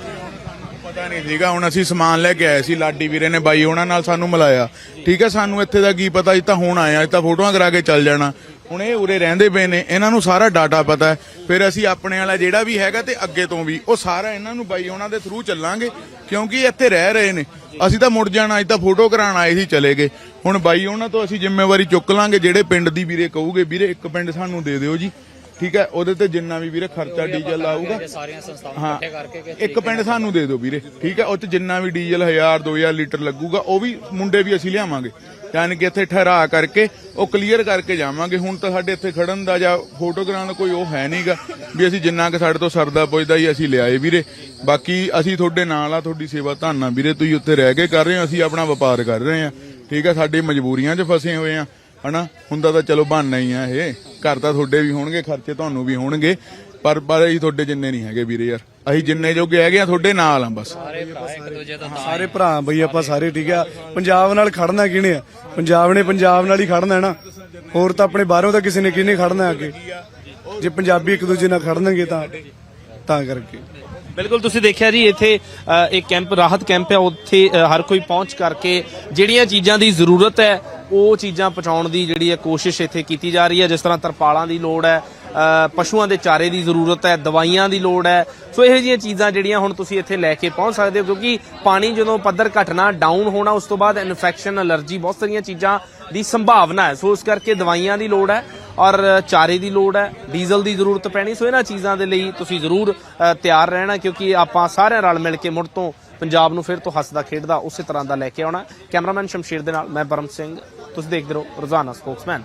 ਪਤਾ ਨਹੀਂ ਸੀਗਾ, ਹੁਣ ਅਸੀਂ ਸਮਾਨ ਲੈ ਕੇ ਆਏ ਸੀ, ਲਾਡੀ ਵੀਰੇ ਨੇ ਬਾਈ ਉਹਨਾਂ ਨਾਲ ਸਾਨੂੰ ਮਿਲਾਇਆ। ਠੀਕ ਹੈ, ਸਾਨੂੰ ਇੱਥੇ ਦਾ ਕੀ ਪਤਾ ਇਹ ਤਾਂ ਹੁਣ ਆਇਆ ਇਹ ਤਾਂ ਫੋਟੋਆਂ ਕਰਾ ਕੇ ਚੱਲ ਜਾਣਾ। ਹੁਣ ਇਹ ਉਰੇ ਰਹਿੰਦੇ ਪਏ ਨੇ, ਇਹਨਾਂ ਨੂੰ ਸਾਰਾ ਡਾਟਾ ਪਤਾ ਹੈ। ਫਿਰ ਅਸੀਂ ਆਪਣੇ ਵਾਲਾ ਜਿਹੜਾ ਵੀ ਹੈਗਾ ਤੇ ਅੱਗੇ ਤੋਂ ਵੀ, ਉਹ ਸਾਰਾ ਇਹਨਾਂ ਨੂੰ ਬਾਈ ਉਹਨਾਂ ਦੇ ਥਰੂ ਚੱਲਾਂਗੇ, ਕਿਉਂਕਿ ਇੱਥੇ ਰਹਿ ਰਹੇ ਨੇ। ਅਸੀਂ ਤਾਂ ਮੁੜ ਜਾਣਾ ਅੱਜ ਤਾਂ ਫੋਟੋ ਕਰਾਉਣ ਆਏ ਸੀ ਚਲੇ ਗਏ। ਹੁਣ ਬਾਈ ਉਹਨਾਂ ਤੋਂ ਅਸੀਂ ਜ਼ਿੰਮੇਵਾਰੀ ਚੁੱਕ ਲਾਂਗੇ, ਜਿਹੜੇ ਪਿੰਡ ਦੀ ਵੀਰੇ ਕਹੂਗੇ, ਵੀਰੇ ਇੱਕ ਪਿੰਡ ਸਾਨੂੰ ਦੇ ਦਿਓ ਜੀ। ਠੀਕ ਹੈ? ਉਹਦੇ ਤੇ ਜਿੰਨਾ ਵੀ ਵੀਰੇ ਖਰਚਾ ਡੀਜ਼ਲ ਆਊਗਾ। ਸਾਰੀਆਂ ਸੰਸਥਾਵਾਂ ਇਕੱਠੇ ਕਰਕੇ ਇੱਕ ਪਿੰਡ ਸਾਨੂੰ ਦੇ ਦਿਓ ਵੀਰੇ ਠੀਕ ਹੈ? ਉਹ ਚ ਜਿੰਨਾ ਵੀ ਡੀਜ਼ਲ 1000 2000 ਲੀਟਰ ਲੱਗੂਗਾ ਉਹ ਵੀ ਮੁੰਡੇ ਵੀ ਅਸੀਂ ਲਿਆਵਾਂਗੇ। ਯਾਨੀ ਕਿ ਇੱਥੇ ਠਹਿਰਾ ਕਰਕੇ ਉਹ ਕਲੀਅਰ ਕਰਕੇ ਜਾਵਾਂਗੇ। ਹੁਣ ਤਾਂ ਸਾਡੇ ਇੱਥੇ ਖੜਨ ਦਾ ਜਾਂ ਫੋਟੋ ਕਰਾਉਣ ਦਾ ਕੋਈ ਉਹ ਹੈ ਨਹੀਂਗਾ ਵੀ ਅਸੀਂ ਜਿੰਨਾ ਕਿ ਸਾਡੇ ਤੋਂ ਸਰਦਾ ਪੁੱਜਦਾ ਹੀ ਅਸੀਂ ਲਿਆਏ ਵੀਰੇ। ਬਾਕੀ ਅਸੀਂ ਤੁਹਾਡੇ ਨਾਲ ਆ ਤੁਹਾਡੀ ਸੇਵਾ ਧੰਨਾ ਵੀਰੇ। ਤੁਸੀਂ ਉੱਥੇ ਰਹਿ ਕੇ ਕਰ ਰਹੇ ਹੋ ਅਸੀਂ ਆਪਣਾ ਵਪਾਰ ਕਰ ਰਹੇ ਹਾਂ। ਠੀਕ ਹੈ? ਸਾਡੀ ਮਜਬੂਰੀਆਂ 'ਚ ਫਸੇ ਹੋਏ ਆ ਹਨਾ? ਹੁੰਦਾ ਤਾਂ ਚਲੋ ਬਹਾਨਾ ਹੀ ਆ ਇਹ। ਘਰ ਤਾਂ ਤੁਹਾਡੇ ਵੀ ਹੋਣਗੇ ਖਰਚੇ ਤੁਹਾਨੂੰ ਵੀ ਹੋਣਗੇ। ਪਰ ਪਰ ਅਸੀਂ ਤੁਹਾਡੇ ਜਿੰਨੇ ਨਹੀਂ ਹੈਗੇ ਵੀਰੇ ਯਾਰ। ਅਸੀਂ ਜਿੰਨੇ ਜੋਗੇ ਹੈਗੇ ਆ ਤੁਹਾਡੇ ਨਾਲ ਆ ਬਸ। ਸਾਰੇ ਭਰਾ ਬਈ ਆਪਾਂ ਸਾਰੇ ਠੀਕ ਆ। ਪੰਜਾਬ ਨਾਲ ਖੜਨਾ ਕਿਹਨੇ ਆ? ਪੰਜਾਬ ਨੇ ਪੰਜਾਬ ਨਾਲ ਹੀ ਖੜਨਾ ਹੈ ਨਾ। ਹੋਰ ਤਾਂ ਆਪਣੇ ਬਾਹਰੋਂ ਤਾਂ ਕਿਸੇ ਨੇ ਕਿਹਨੇ ਖੜਨਾ ਅੱਗੇ? ਜੇ ਪੰਜਾਬੀ ਇੱਕ ਦੂਜੇ ਨਾਲ ਖੜਨਗੇ ਤਾਂ ਤਾਂ ਕਰਕੇ। ਬਿਲਕੁਲ ਤੁਸੀਂ ਦੇਖਿਆ ਜੀ ਇੱਥੇ ਇੱਕ ਕੈਂਪ ਰਾਹਤ ਕੈਂਪ ਹੈ ਉੱਥੇ ਹਰ ਕੋਈ ਪਹੁੰਚ ਕਰਕੇ ਜਿਹੜੀਆਂ ਚੀਜ਼ਾਂ ਦੀ ਜ਼ਰੂਰਤ ਹੈ ਉਹ ਚੀਜ਼ਾਂ ਪਹੁੰਚਾਉਣ ਦੀ ਜਿਹੜੀ ਹੈ ਕੋਸ਼ਿਸ਼ ਇੱਥੇ ਕੀਤੀ ਜਾ ਰਹੀ ਹੈ। ਜਿਸ ਤਰ੍ਹਾਂ ਤਰਪਾਲਾਂ ਦੀ ਲੋੜ ਹੈ ਪਸ਼ੂਆਂ ਦੇ ਚਾਰੇ ਦੀ ਜ਼ਰੂਰਤ ਹੈ, ਦਵਾਈਆਂ ਦੀ ਲੋੜ ਹੈ। ਸੋ ਇਹੋ ਜਿਹੀਆਂ ਚੀਜ਼ਾਂ ਜਿਹੜੀਆਂ ਹੁਣ ਤੁਸੀਂ ਇੱਥੇ ਲੈ ਕੇ ਪਹੁੰਚ ਸਕਦੇ ਹੋ, ਕਿਉਂਕਿ ਪਾਣੀ ਜਦੋਂ ਪੱਧਰ ਘਟਣਾ ਡਾਊਨ ਹੋਣਾ, ਉਸ ਤੋਂ ਬਾਅਦ ਇਨਫੈਕਸ਼ਨ ਅਲਰਜੀ ਬਹੁਤ ਸਾਰੀਆਂ ਚੀਜ਼ਾਂ ਦੀ ਸੰਭਾਵਨਾ ਹੈ। ਸੋ ਇਸ ਕਰਕੇ ਦਵਾਈਆਂ ਦੀ ਲੋੜ ਹੈ ਔਰ ਚਾਰੇ ਦੀ ਲੋੜ ਹੈ, ਡੀਜ਼ਲ ਦੀ ਜ਼ਰੂਰਤ ਪੈਣੀ। ਸੋ ਇਹਨਾਂ ਚੀਜ਼ਾਂ ਦੇ ਲਈ ਤੁਸੀਂ ਜ਼ਰੂਰ ਤਿਆਰ ਰਹਿਣਾ, ਕਿਉਂਕਿ ਆਪਾਂ ਸਾਰਿਆਂ ਰਲ ਮਿਲ ਕੇ ਮੁੜ ਤੋਂ ਪੰਜਾਬ ਨੂੰ ਫਿਰ ਤੋਂ ਹੱਸਦਾ ਖੇਡਦਾ ਉਸੇ ਤਰ੍ਹਾਂ ਦਾ ਲੈ ਕੇ ਆਉਣਾ। ਕੈਮਰਾਮੈਨ ਸ਼ਮਸ਼ੀਰ ਦੇ ਨਾਲ, ਮੈਂ ਬਰਮ ਸਿੰਘ। ਤੁਸੀਂ ਦੇਖਦੇ ਰਹੋ ਰੋਜ਼ਾਨਾ ਸਪੋਕਸਮੈਨ